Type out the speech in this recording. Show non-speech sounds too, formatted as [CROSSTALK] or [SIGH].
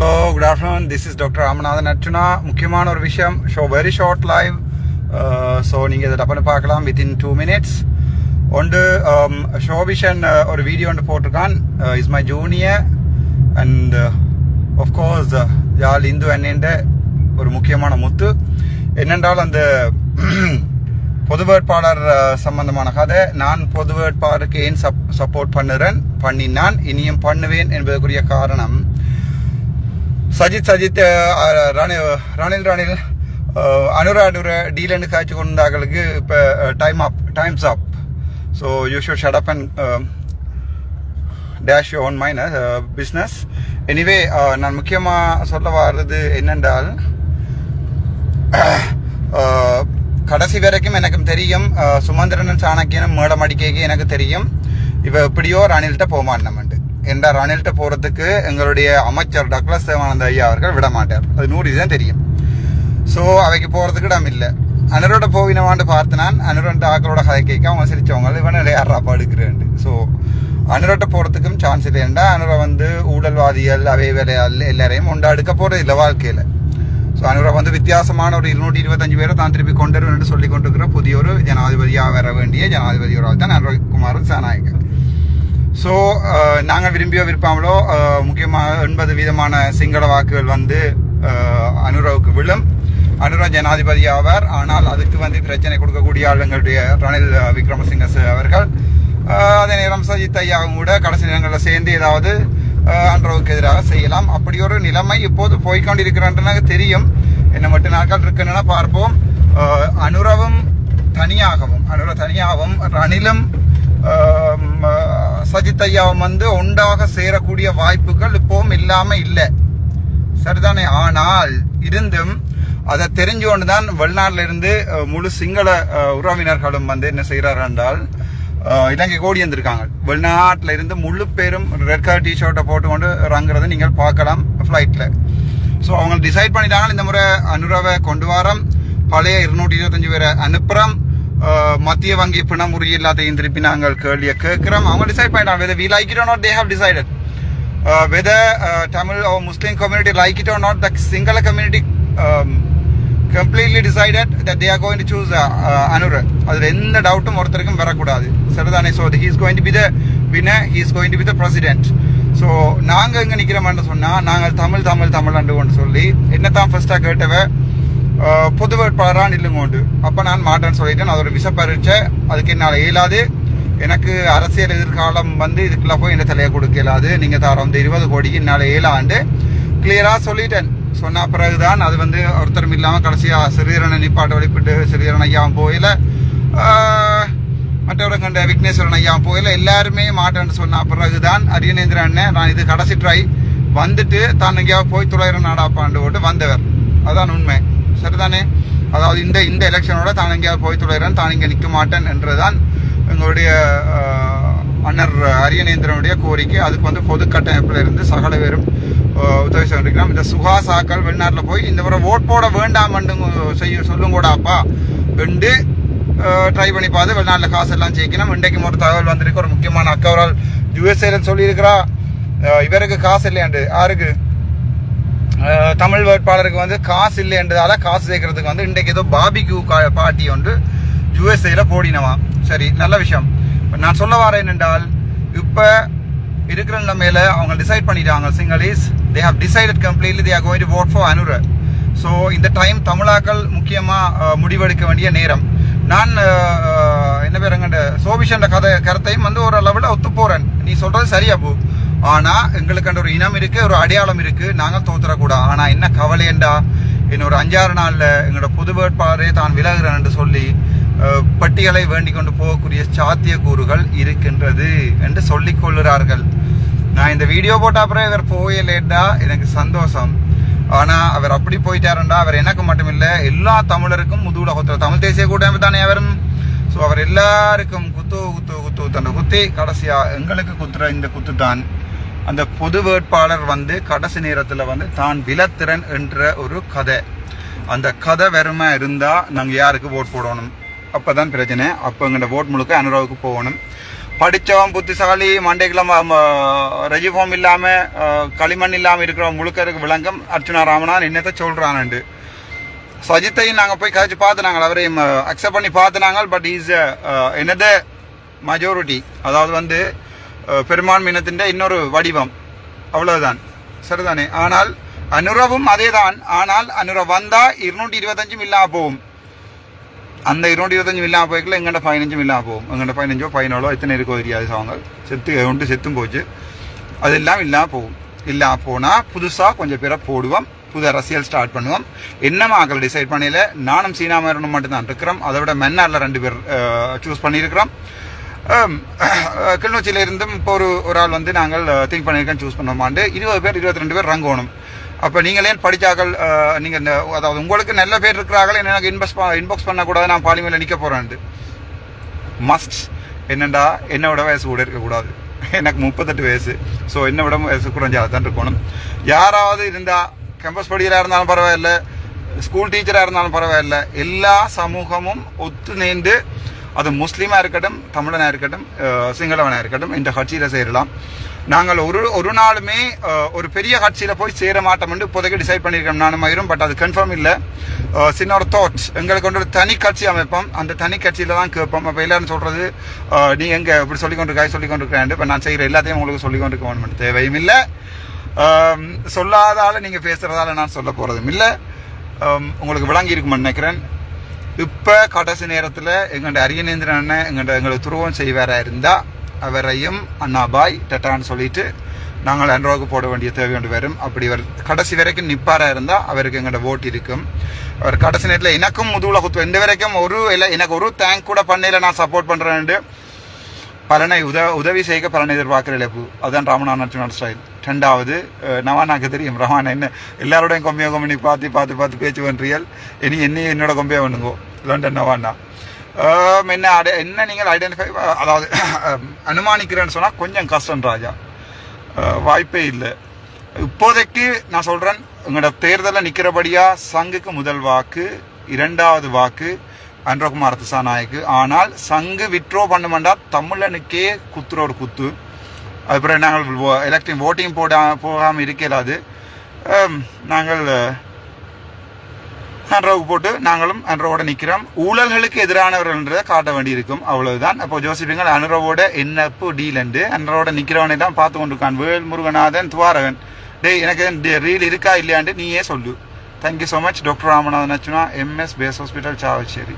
Hello good afternoon this is doctor Ramanathan Archuna முக்கியமான ஒரு விஷயம் show very short live so நீங்கள் இதை டப்புன்னு பார்க்கலாம் வித்தின் டூ மினிட்ஸ் ஒன்று um, ஷோபிஷன் uh, ஒரு வீடியோ ஒன்று போட்டிருக்கான். Is my junior and course Yarl Hindu அண்ணேண்ட ஒரு முக்கியமான முத்து. என்னென்றால் அந்த [CLEARS THROAT] பொது வேட்பாளர் uh, சம்பந்தமான கதை. நான் பொது வேட்பாளருக்கு ஏன் சப் சப்போர்ட் பண்ணுறேன்? பண்ணினான். இனியும் பண்ணுவேன் என்பதற்குரிய காரணம் சஜித் சஜித் அஹ், ரணில் ரணில் ரணில் அனுர அனுர டீலன்னு காய்ச்சி கொண்டாங்களுக்கு இப்போ time up times up so you should shut up and dash own mine business anyway நான் முக்கியமாக சொல்ல வர்றது என்னென்றால் கடைசி வரைக்கும் எனக்கு தெரியும் சுமந்திரன் சாணக்கியனும் மேடம் அடிக்கைக்கு எனக்கு தெரியும். இவ எப்படியோ ரணில்கிட்ட போமாட்டோம்ட்டு என்ற ரணில்கிட்ட போகிறதுக்கு எங்களுடைய அமைச்சர் டக்ளஸ் தேவானந்த ஐயா அவர்கள் விட மாட்டார் அது நூறு தான் தெரியும். ஸோ அவைக்கு போகிறதுக்கு இடம் இல்லை. அனுரோட போவினவாண்டு பார்த்து நான் அனுரன் ஆக்களோட கதை கேட்க அவங்க சிரிச்சவங்க இவன் யாரா படுக்கிறேன் ஸோ அனுரோட்ட போகிறதுக்கும் சான்ஸ் இல்லைண்டா அனுரை வந்து ஊழல்வாதிகள் அவை வேலையால் எல்லாரையும் உண்டா எடுக்க போகிறது இல்லை வாழ்க்கையில். ஸோ அனுரை வந்து வித்தியாசமான ஒரு இருநூற்றி இருபத்தஞ்சு பேரை தான் திருப்பி கொண்டு வருவேன் சொல்லி கொண்டிருக்கிற புதிய ஒரு ஜனாதிபதியாக வர வேண்டிய ஜனாதிபதி ஒரு ஆள் தான் அனுரகுமார் ஸோ uh, நாங்கள் விரும்பியோ விருப்பாமலோ uh, முக்கியமாக எண்பது வீதமான சிங்கள வாக்குகள் வந்து uh, அனுராவுக்கு விழும். அனுரா ஜனாதிபதி ஆவார். ஆனால் அதுக்கு வந்து பிரச்சனை கொடுக்கக்கூடிய ஆளுங்களுடைய ரணில் விக்ரமசிங்க அவர்கள் அதே நேரம் சஜித் ஐயாவும் கூட கடைசி நேரங்களில் சேர்ந்து ஏதாவது அன்றவுக்கு எதிராக செய்யலாம். அப்படி ஒரு நிலைமை இப்போது போய்கொண்டிருக்கிறன்றது தெரியும். என்ன மட்டும் நாட்கள் இருக்குன்னு பார்ப்போம். அனுரவும் தனியாகவும் அனுர தனியாகவும் ரணிலும் um, சஜித் ஐயாவும் வந்து ஒன்றாக சேரக்கூடிய வாய்ப்புகள் இப்பவும் இல்லாம இல்லை. சரிதானே? ஆனால் இருந்தும் அதை தெரிஞ்சு கொண்டு தான் வெளிநாட்டில இருந்து முழு சிங்கள உறவினர்களும் வந்து என்ன செய்கிறார்கள் என்றால் இலங்கை கோடி வந்திருக்காங்க. வெளிநாட்டில இருந்து முழு பேரும் ரெட் கலர் டிஷர்ட்டை போட்டுக்கொண்டு இறங்குறதை நீங்கள் பார்க்கலாம் ஃப்ளைட்டில் ஸோ அவங்க டிசைட் பண்ணிட்டாங்க இந்த முறை அனுராவை கொண்டு வரோம். பழைய இருநூற்றி இருபத்தஞ்சு பேரை அனுப்புகிறோம் மத்திய வங்கி பிணமுறி எல்லாத்தையும் திருப்பி நாங்கள் கேள்வியை கேட்குறோம் அவங்க டிசைட் பண்ணிட்டாங்க whether we like it not they have decided whether Tamil or Muslim community like it or not the Sinhala community completely decided that they are going to choose Anura அதில் எந்த டவுட்டும் ஒருத்தருக்கும் வரக்கூடாது சரிதானே so he's going to be the winner he's going to be the president so நாங்கள் எங்கே நிற்கிறோம்னு சொன்னால் நாங்கள் தமிழ் தமிழ் தமிழ் அண்டு கொண்டு சொல்லி என்ன தான் ஃபர்ஸ்ட்டாக கேட்டவ பொது வேட்பாளராக நில்லுங்கோண்டு அப்போ நான் மாட்டேன்னு சொல்லிட்டேன். அதோட விஷ பரீட்சை. அதுக்கு என்னால் இயலாது. எனக்கு அரசியல் எதிர்காலம் வந்து இதுக்குள்ள போய் என்ன தலையை கொடுக்க இயலாது. நீங்கள் தர வந்து இருபது கோடிக்கு என்னால் ஏழாண்டு கிளியராக சொல்லிட்டேன். சொன்ன பிறகுதான் அது வந்து ஒருத்தரும் இல்லாமல் கடைசியாக சிறீரனை நிப்பாட்ட வழிபட்டு சிறீரன் ஐயாவும் போயில மற்றவரும் கண்ட விக்னேஸ்வரன் ஐயா போயில எல்லாருமே மாட்டேன்னு சொன்ன பிறகுதான் அரியநேந்திரன் அண்ணன் நான் இது கடைசி ட்ரை வந்துட்டு தான் எங்கேயாவது போய் துளையிற நாடாப்பாண்டு போட்டு வந்தவர். அதான் உண்மை. சரிதானே? அதாவது இந்த இந்த எலெக்ஷனோட தான் எங்கேயாவது போய் துளையிறேன் தான் இங்கே நிற்க மாட்டேன் என்றுதான் எங்களுடைய அன்னர் அரியநேந்திரனுடைய கோரிக்கை. அதுக்கு வந்து பொது கட்டமைப்பில் இருந்து சகல பேரும் உதவி செய்திருக்கிறோம். இந்த சுகாசாக்கள் வெளிநாட்டில் போய் இந்த முறை ஓட் போட வேண்டாம் செய்ய சொல்லும் கூட அப்பா. ரெண்டு ட்ரை பண்ணி பார்த்து வெளிநாட்டில் காசு எல்லாம் ஜெயிக்கணும். இன்றைக்கும் ஒரு தகவல் வந்திருக்கு. ஒரு முக்கியமான அக்கவரால் யூஎஸ்ஏல சொல்லியிருக்கிறா. இவருக்கு காசு இல்லையாண்டு? யாருக்கு? தமிழ் வேட்பாளருக்கு வந்து காசு இல்லைன்றதால காசு சேர்க்கறதுக்கு வந்து இன்றைக்கு ஏதோ பாபிக்யூ பார்ட்டி ஒன்று யூஎஸ்ஏல போடினவாம் சரி நல்ல விஷயம். நான் சொல்ல வரேன் என்றால் இப்போ இருக்கிற நிலைமையில அவங்க டிசைட் பண்ணிட்டாங்க Sinhalese they have decided completely they are going to vote for Anura so இந்த டைம் தமிழாக்கள் முக்கியமாக முடிவெடுக்க வேண்டிய நேரம். நான் என்ன பேருங்கண்ட சோபிஷன் கதை கருத்தையும் வந்து ஒரு லெவலில் ஒத்து போகிறேன் நீ சொல்றது சரியா போ ஆனா எங்களுக்கு ஒரு இனம் இருக்கு ஒரு அடையாளம் இருக்கு. நாங்கள் தோத்துறக்கூடாது. ஆனா என்ன கவலைண்டா இன்னொரு அஞ்சாறு நாள்ல எங்களோட புது வேட்பாளரே தான் விலகுறேன் என்று சொல்லி பட்டியலை வேண்டிக் கொண்டு போகக்கூடிய சாத்தியக்கூறுகள் இருக்கின்றது என்று சொல்லிக் கொள்கிறார்கள். நான் இந்த வீடியோ போட்ட அப்புறம் இவர் போயலேட்டா எனக்கு சந்தோஷம். ஆனா அவர் அப்படி போயிட்டாருண்டா? அவர் எனக்கு மட்டும் இல்ல எல்லா தமிழருக்கும் முதுகுல குத்துற தமிழ் தேசிய கூட்டமைப்பு தானே அவரும் ஸோ அவர் எல்லாருக்கும் குத்து குத்து குத்து தன்னை குத்தி கடைசியா எங்களுக்கு குத்துற இந்த குத்து தான் அந்த பொது வேட்பாளர் வந்து கடைசி நேரத்தில் வந்து தான் விலத்திறன் என்ற ஒரு கதை. அந்த கதை வெறுமை இருந்தால் நாங்கள் யாருக்கு ஓட் போடணும்? அப்பதான் பிரச்சனை. அப்போ எங்கள்கிட்ட ஓட் முழுக்க அனுராவுக்கு போகணும். படித்தவன் புத்திசாலி மண்டைக்குலாம் ரெஜிஃபார்ம் இல்லாமல் களிமண் இல்லாமல் இருக்கிற முழுக்கருக்கு விளங்கம். அர்ச்சுனா ராமனான் என்னத்தை சொல்கிறான்ண்டு சஜித்தையும் நாங்கள் போய் கழிச்சு பார்த்துனாங்க அவரையும் அக்செப்ட் பண்ணி பார்த்துனாங்க பட் இஸ் என்னது? மெஜாரிட்டி அதாவது வந்து பெருமான் பெரும்பான்மை இனத்தின் இன்னொரு வடிவம். அவ்வளவுதான். சரிதானே? ஆனால் அனுரவும் அதேதான். ஆனால் அனுர வந்தா இருநூற்றி இருபத்தஞ்சும் இல்லாம போகும். அந்த இருநூற்றி இருபத்தஞ்சும் இல்லாம போய்க்கல எங்கள்கிட்ட பதினஞ்சும் இல்லாம போகும். எங்கள்கிட்ட பதினஞ்சோ பதினாலோ எத்தனை இருக்கோ தெரியாது அவங்க செத்து ஒன்று செத்தும் போச்சு. அதெல்லாம் இல்லாம போகும். இல்லாம போனா புதுசா கொஞ்சம் பேரை போடுவோம். புது அரசியல் ஸ்டார்ட் பண்ணுவோம். என்ன மக்கள் டிசைட் பண்ணல நானும் சீனா மேரனும் மட்டும்தான் இருக்கிறோம். அதை விட மென்னாரில் ரெண்டு பேர் சூஸ் பண்ணியிருக்கிறோம். கிளிநொச்சியிலிருந்தும் இப்போ ஒரு ஒரு ஆள் வந்து நாங்கள் திங்க் பண்ணியிருக்கோம் சூஸ் பண்ணோமாண்டு. இருபது பேர் இருபத்தி ரெண்டு பேர் ரங்கோணும். அப்போ நீங்களே படிச்சாக்கள் நீங்கள் இந்த அதாவது உங்களுக்கு நல்ல பேர் இருக்கிறார்கள் எனக்கு இன்வெஸ்ட் இன்பாக்ஸ் பண்ணக்கூடாது நான் பாலிமையில் நிற்க போகிறேன்ட்டு மஸ்ட் என்னண்டா? என்னை விட வயசு கூட இருக்கக்கூடாது. எனக்கு முப்பத்தெட்டு வயசு. ஸோ என்னை விட வயசு குறைஞ்சாதான் தான் இருக்கணும். யாராவது இருந்தால் கேம்பஸ் படிகளாக இருந்தாலும் பரவாயில்ல ஸ்கூல் டீச்சராக இருந்தாலும் பரவாயில்ல எல்லா சமூகமும் ஒத்து நேர்ந்து அது முஸ்லீமாக இருக்கட்டும் தமிழனாக இருக்கட்டும் சிங்களவனாக இருக்கட்டும் இந்த கட்சியில் சேரலாம். நாங்கள் ஒரு ஒரு நாளுமே ஒரு பெரிய கட்சியில் போய் சேர மாட்டோம்னு இப்போதைக்கு டிசைட் பண்ணியிருக்கோம். நானும் மயிரும் பட் அது கன்ஃபார்ம் இல்லை. அஹ், சின்ன ஒரு தாட்ஸ் எங்களுக்கு வந்து ஒரு தனி கட்சி அமைப்போம். அந்த தனி கட்சியில் தான் கேட்போம். அப்போ எல்லாரும் சொல்கிறது நீ எங்கே இப்படி சொல்லி கொண்டிருக்காய் சொல்லி கொண்டிருக்கிறேன் இப்போ நான் செய்கிற எல்லாத்தையும் உங்களுக்கு சொல்லி கொண்டிருக்க வேணும். தேவையும் இல்லை. சொல்லாதால நீங்கள் பேசுகிறதால நான் சொல்ல போகிறதும் இல்லை. உங்களுக்கு விளங்கி இருக்குமென்னு நினைக்கிறேன். இப்போ கடைசி நேரத்தில் எங்கள்ட அரியநேந்திரன் அண்ணன் எங்கள்ட எங்களுக்கு துருவம் செய்வாராக இருந்தால் அவரையும் அண்ணாபாய் டட்டான்னு சொல்லிட்டு நாங்கள் அன்றாவுக்கு போட வேண்டிய தேவை கொண்டு வரும். அப்படி அவர் கடைசி வரைக்கும் நிற்பாராக இருந்தால் அவருக்கு எங்கள்ட ஓட்டு இருக்கும். அவர் கடைசி நேரத்தில் எனக்கும் முதுகுல குத்து இந்த வரைக்கும் ஒரு இல்லை எனக்கு ஒரு தேங்க் கூட பண்ணையில் நான் சப்போர்ட் பண்ணுறேன்ட்டு பலனை உத உதவி செய்ய பலனை எதிர்பார்க்குற இழப்பு அதுதான் ராமநாதன் ஸ்டைல் ரெண்டாவது அஹ், நவானாக்கு தெரியும் ரவானா என்ன எல்லாரோடையும் கொம்பியா கொம்பி பார்த்து பார்த்து பார்த்து பேச்சு பண்ணுறியல் இனி என்னையும் என்னோட கொம்பியா பண்ணுங்கோ. லண்டன் நவானா. என்ன அட என்ன நீங்கள் ஐடென்டிஃபை அதாவது அனுமானிக்கிறேன்னு சொன்னால் கொஞ்சம் கஷ்டம் ராஜா. வாய்ப்பே இல்லை. இப்போதைக்கு நான் சொல்கிறேன் உங்களோட தேர்தலில் நிற்கிறபடியாக சங்குக்கு முதல் வாக்கு இரண்டாவது வாக்கு அன்றகுமார் திசாநாயக்கு. ஆனால் சங்கு விட்ரோ பண்ணுமெண்டா தமிழனுக்கே குத்துற ஒரு குத்து. அதுக்கப்புறம் நாங்கள் எலக்டிங் ஓட்டிங் போடா போகாமல் இருக்கலாது. நாங்கள் அன்றாவுக்கு போட்டு நாங்களும் அன்றாவோட நிற்கிறோம் ஊழல்களுக்கு எதிரானவர்கள்ன்றதை காட்ட வேண்டியிருக்கும். அவ்வளவுதான். அப்போ ஜோசிப்பிங்கள் அனுரவோட என்னப்பு டீலண்டு. அன்றாவோட நிற்கிறவனை தான் பார்த்து கொண்டிருக்கான். வேல் முருகநாதன் துவாரகன். டேய் எனக்கு ரீல் இருக்கா இல்லையாண்டு நீயே சொல்லு. Thank you so much doctor Ramanathan Archuna MS base hospital Chavakachcheri.